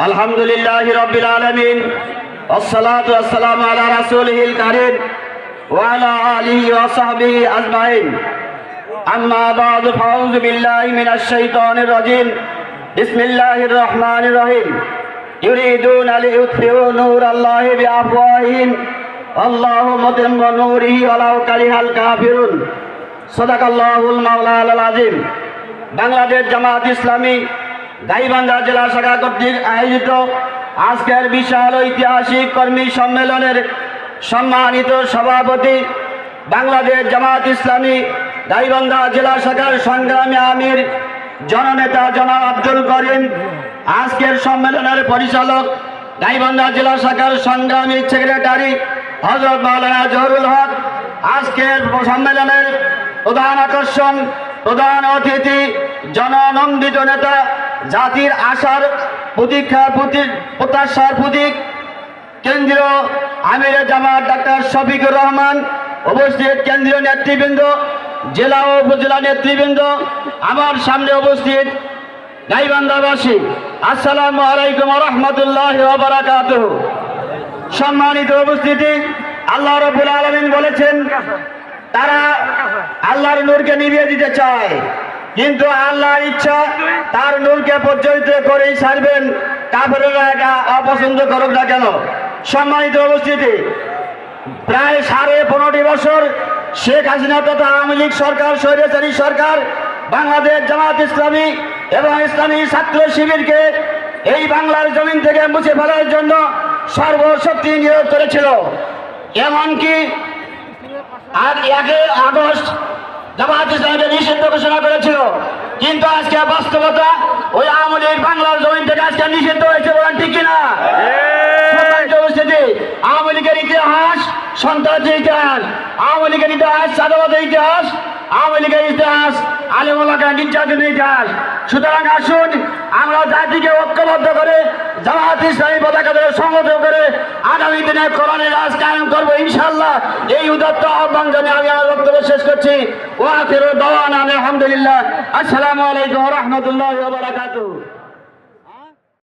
الحمد لله رب العالمين والصلاة والسلام على رسوله الكريم وعلى آله وصحبه أجمعين أما بعد فأعوذ بالله من الشيطان الرجيم بسم الله الرحمن الرحيم يريدون ليطفئوا نور الله بأفواههم الله متم نوره ولو كره الكافرون صدق الله المولى العظيم বাংলাদেশ জামাত ইসলামী গাইবান্ধা জেলা শাখা কর্তৃক আয়োজিত আজকের বিশাল ঐতিহাসিক কর্মী সম্মেলনের সম্মানিত সভাপতি বাংলাদেশ জামাত ইসলামী গাইবান্ধা জেলা শাখার সংগ্রামী আমির জননেতা জনাব আব্দুল করিম আজকের সম্মেলনের পরিচালক গাইবান্ধা জেলা শাখার সংগ্রামী সেক্রেটারি হজরত মাওলানা জহরুল হক, আজকের সম্মেলনের প্রধান আকর্ষণ, প্রধান অতিথি, জননন্দিত নেতা, জাতির আশার প্রতীক্ষার প্রতীক, প্রত্যাশার প্রতীক, কেন্দ্রীয় আমির জামাত ডাক্তার শফিকুর রহমান, উপস্থিত কেন্দ্রীয় নেতৃবৃন্দ, জেলা ও উপজেলা নেতৃবৃন্দ, আমার সামনে উপস্থিত গাইবান্ধাবাসী, আসসালামু আলাইকুম রহমতুল্লাহ বারাকাত সম্মানিত উপস্থিতি, আল্লাহ রবুল আলমিন বলেছেন, তারা আল্লাহর নূরকে নিভিয়ে দিতে চায়, কিন্তু আল্লাহর ইচ্ছা তার নূরকে প্রজ্বলিত করেই ছাড়বেন কাপড়েরা এটা অপছন্দ করুক না কেন? সম্মানিত উপস্থিতি, প্রায় সাড়ে পনেরোটি বছর শেখ হাসিনা তথা আওয়ামী লীগ সরকার, স্বৈরাচারী সরকার, বাংলাদেশ জামাত ইসলামী এবং ইসলামী ছাত্র শিবিরকে এই বাংলার জমিন থেকে মুছে ফেলার জন্য সর্বশক্তি নিয়োগ করেছিল। এমনকি আর একে আগস্ট জামাত ইসলামকে নিষিদ্ধ ঘোষণা করেছিল। কিন্তু আজকে বাস্তবতা ওই আওয়ামী বাংলার জমিন থেকে আজকে নিষিদ্ধ হয়েছে বলেন ঠিক কিনা? ইতিহাস ইতিহাস ইতিহাস। সুতরাং আসুন, আমরা জাতিকে ঐক্যবদ্ধ করে জামাত ইসলামী পতাকা ধরে সংগঠন করে আগামী দিনে কোরআনের রাজ কায়েম করব ইনশাল্লাহ এই উদত্ত আহ্বান জানিয়ে আমি আমার বক্তব্য শেষ করছি। ওয়া ফেরো দাওয়ান আলহামদুলিল্লাহ। আসসালামু আলাইকুম রহমতুল্লাহ বারাকাতুহ।